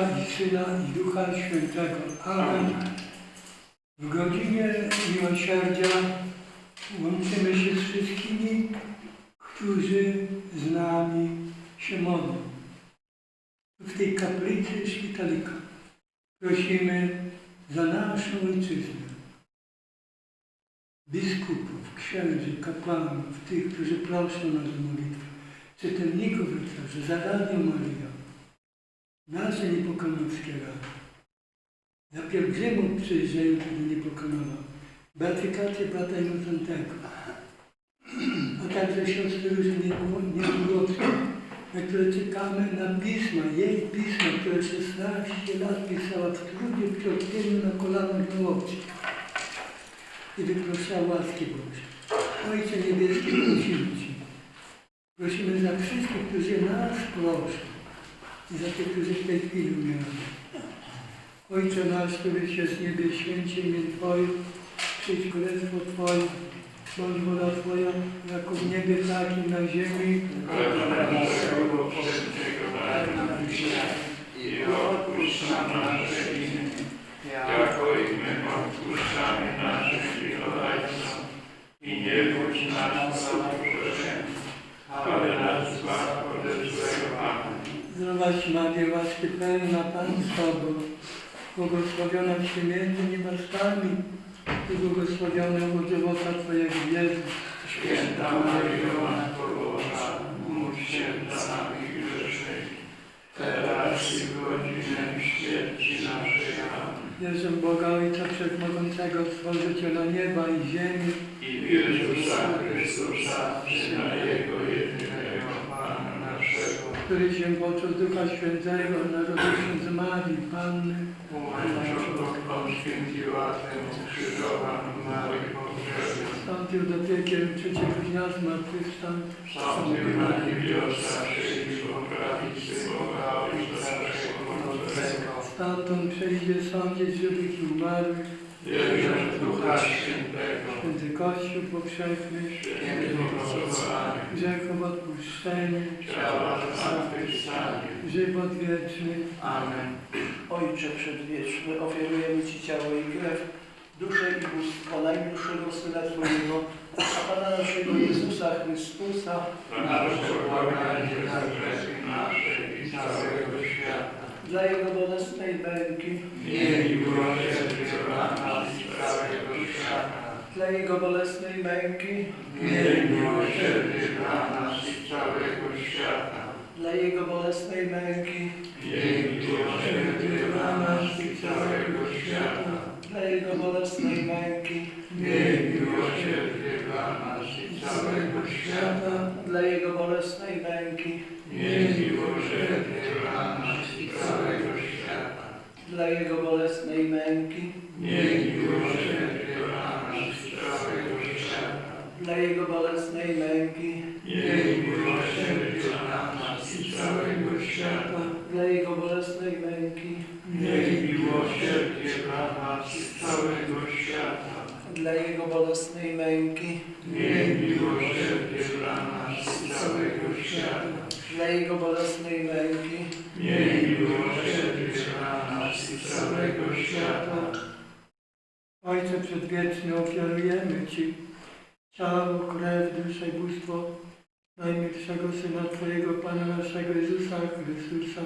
W i Syna i Ducha Świętego. Amen. W godzinie miłosierdzia łączymy się z wszystkimi, którzy z nami się modlą. W tej kaplicy szpitalika prosimy za naszą ojczyznę, biskupów, księży, kapłanów, tych, którzy proszą nas o modlitwę, czytelników rycerzy, za Radio Maryja, nasze niepokonowskie rady, za pielgrzymów przyjrzeją, kiedy niepokonowa, beatykację brata Inocentego, a także siostry Róży Niegórowskiej, na które czekamy na pisma, jej pisma, które 16 lat pisała w trudzie, w na kolanach żałobci i wyproszała łaski Boże. Ojcze Niebieski, prosimy Cię. Prosimy za wszystkich, którzy nas proszą za tych, którzy w tej chwili umierają. Ojcze nasz, któryś jest w niebie, święcie imię Twoje, przyjdź królestwo Twoje, bądź wola Twoja, jako w niebie, tak i na ziemi. I odpuść nam nasze winy, jako i my odpuszczamy naszym winowajcom. I nie wódź nas na ale nas zbaw. Zdrowaś Maria, łaski pełna Pan z Tobą, błogosławionaś Ty między niewiastami i błogosławiony owoc żywota Twojego Jezus. Święta Maryjo, Matko Boża, módl się za nami grzesznymi, teraz i w godzinę śmierci naszej. Amen. Wierzę w Boga Ojca Wszechmogącego, Stworzyciela nieba i ziemi, I w Jezusa Chrystusa, Syna Jego jedynego, który się począł Ducha Świętego, narodził się z Marii Panny, umarł krzyżowan Maryi pogrzeby, wstąpił do piekieł trzeciego dnia zmartwychwstał, wstąpił na niebiosa, siedzi po prawicy Boga Ojca Wszechmogącego, stamtąd przejdzie sądzić żywych i umarłych, wierzę w Ducha Świętego, święty Kościół powszechny, grzechów odpuszczenie, ciała zmartwychwstanie. żywot wieczny. Amen. Ojcze Przedwieczny, ofiarujemy Ci ciało i krew, duszę i bóstwo najmilszego Syna Twojego, a Pana naszego Jezusa Chrystusa, nasze błaganie za grzechy nasze i całego świata. Dla Jego bolesnej męki, Miej miłosierdzie dla nas i całego świata. dla Jego bolesnej męki, Miej miłosierdzie dla nas i całego świata. dla Jego bolesnej męki, Miej miłosierdzie dla nas i całego świata. dla Jego bolesnej męki, Miej miłosierdzie dla nas i całego świata. dla Jego bolesnej męki, Miej miłosierdzie całego świata. dla Jego bolesnej męki, Miej miłosierdzie dla nas całego świata. dla Jego bolesnej męki, Miej miłosierdzie dla nas i całego świata. dla Jego bolesnej męki, Miej miłosierdzie dla nas i całego świata. dla Jego bolesnej męki, Miej miłosierdzie dla nas i całego świata. dla Jego bolesnej męki, Miej miłosierdzie dla nas i całego świata. Ojcze Przedwieczny, ofiarujemy Ci ciało, krew, duszę i bóstwo najmilszego Syna Twojego, Pana naszego Jezusa Chrystusa,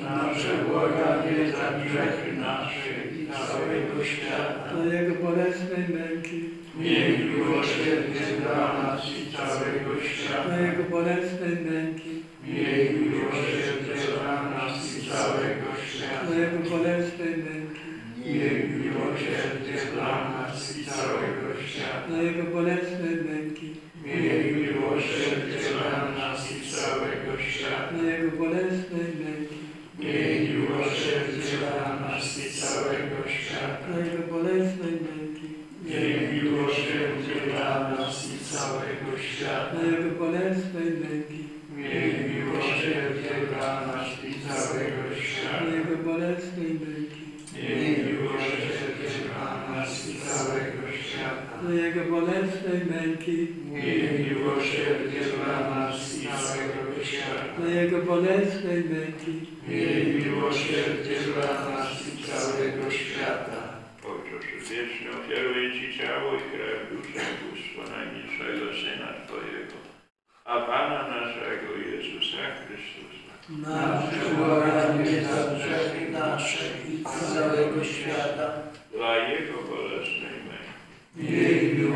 Nasze błaganie za grzechy nasze i całego świata. dla Jego bolesnej męki, Miej miłosierdzie dla nas i całego dla świata. Jego bolesnej męki, Miej miłosierdzie dla nas i całego dla bolesnej męki, Miej miłosierdzie dla nas i całego świata. dla Jego bolesnej męki, Miej miłosierdzie dla nas i całego świata. dla Jego bolesnej męki, Miej miłosierdzie dla nas i całego świata. dla Jego bolesnej męki, Miej miłosierdzie dla nas i całego świata. dla Jego bolesnej męki, Miej miłosierdzie dla nas i całego dla świata. Jego bolesnej męki, Miej miłosierdzie dla nas i całego świata. dla Jego bolesnej męki, Miej miłosierdzie dla nas i całego świata. dla Jego bolesnej męki, Miej miłosierdzie dla nas i całego świata. Ojcze Przedwieczny, ofiaruję Ci ciało i krew, duszę i bóstwo najmilszego Syna Twojego, a Pana naszego Jezusa Chrystusa, Nasze błaganie za grzechy nasze i całego świata. dla Jego bolesnej męki,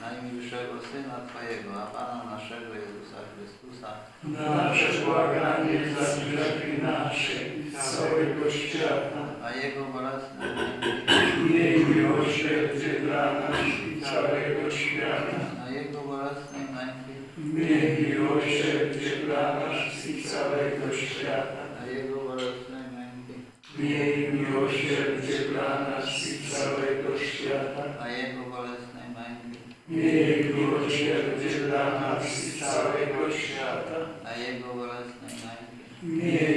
najmilszego Syna Twojego, a Pana naszego Jezusa Chrystusa, Nasze błaganie za grzechy nasze i całego świata. a Jego bolesne Miej miłosierdzie dla nas i całego świata. a Jego bolesnej męki, Miej miłosierdzie dla nas i całego świata. a Jego bolesnej męki, Miej miłosierdzie dla nas i całego świata. a Jego bolesnej męki, Miej miłosierdzie dla nas i całego świata. a Jego bolesnej męki, Miej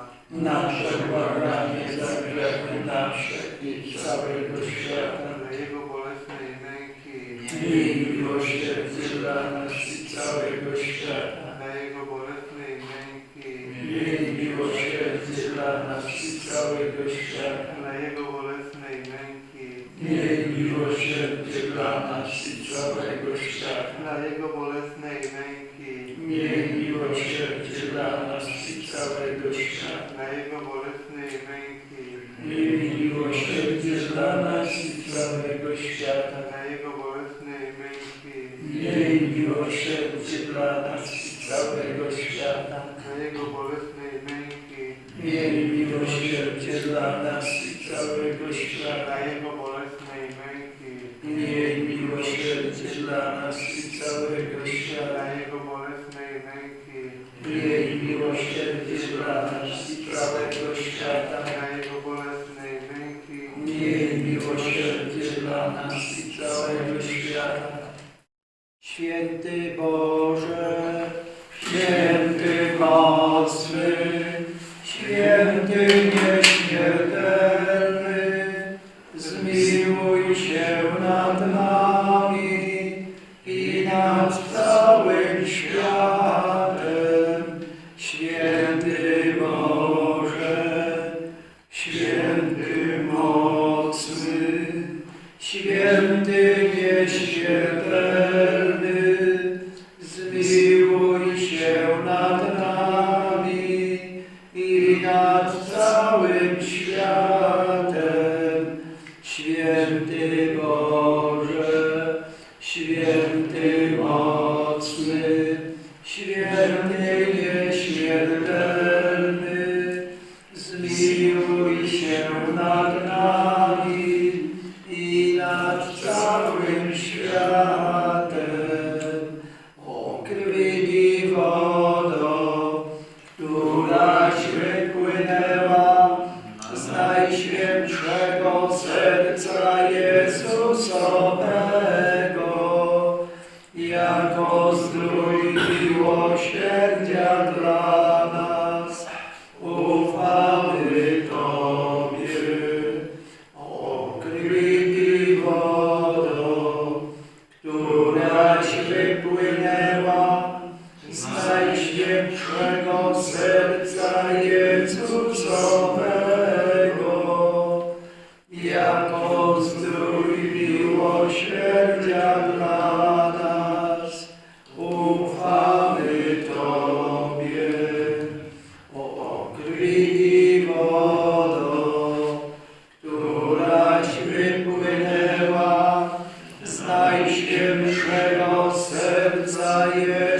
Nasze błaganie za grzechy nasze i całego świata. dla Jego bolesnej męki, Miej miłosierdzie dla nas i całego świata. dla Jego bolesnej męki, Miej miłosierdzie dla nas i całego świata. dla Jego bolesnej męki, Miej miłosierdzie dla nas i całego świata. dla Jego bolesnej męki, Miej miłosierdzie dla nas i całego świata. dla Jego bolesnej męki, Miej miłosierdzie dla nas i całego świata. dla Jego bolesnej męki, Miej miłosierdzie dla nas i całego świata. dla Jego bolesnej męki, Miej miłosierdzie dla nas i całego świata. dla Jego bolesnej męki, Miej miłosierdzie dla nas i całego dla świata. Jego bolesnej męki, Miej miłosierdzie dla nas i całego świata. dla Jego bolesnej męki, Miej miłosierdzie dla nas i całego świata. Święty Boże, święty mocny, święty nieśmiertelny, i nad najświętszego serca Jezusowego, jako zdrój miłosierdzia dla nas. Ufamy Tobie, o i wodo, któraś wypłynęła. Z najświętszego serca Jezusowego,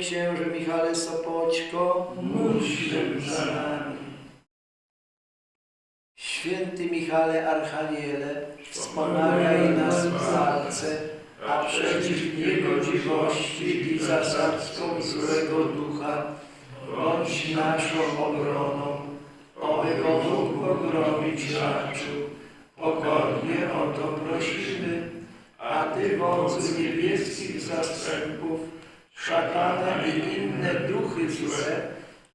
Księże Michale Sopoćko, módl się za nami. Święty Michale Archaniele, wspomagaj nas w walce, a przeciw niegodziwości i zasadzkom złego ducha bądź naszą obroną, oby go mógł pogromić raczył. Pokornie o to prosimy, a Ty, wodzu niebieskich zastępów, szatana i inne duchy złe,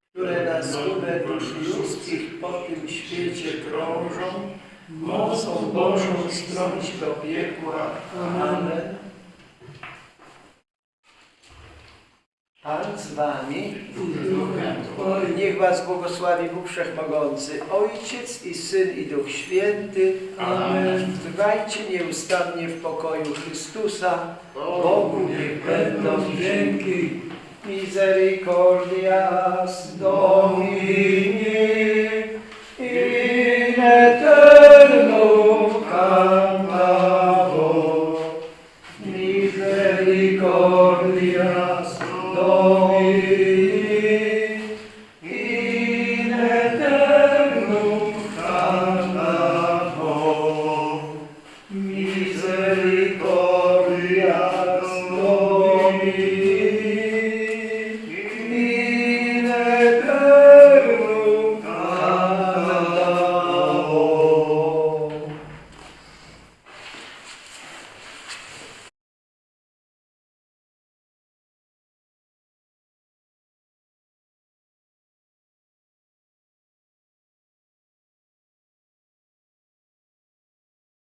które na zgubę dusz ludzkich po tym świecie krążą, mocą Bożą strąć do piekła. Amen. Pan z Wami. Niech Was błogosławi Bóg Wszechmogący, Ojciec i Syn i Duch Święty. Amen. Trwajcie nieustannie w pokoju Chrystusa. Bogu niech będą Dzięki. Misericordias Domini Rico.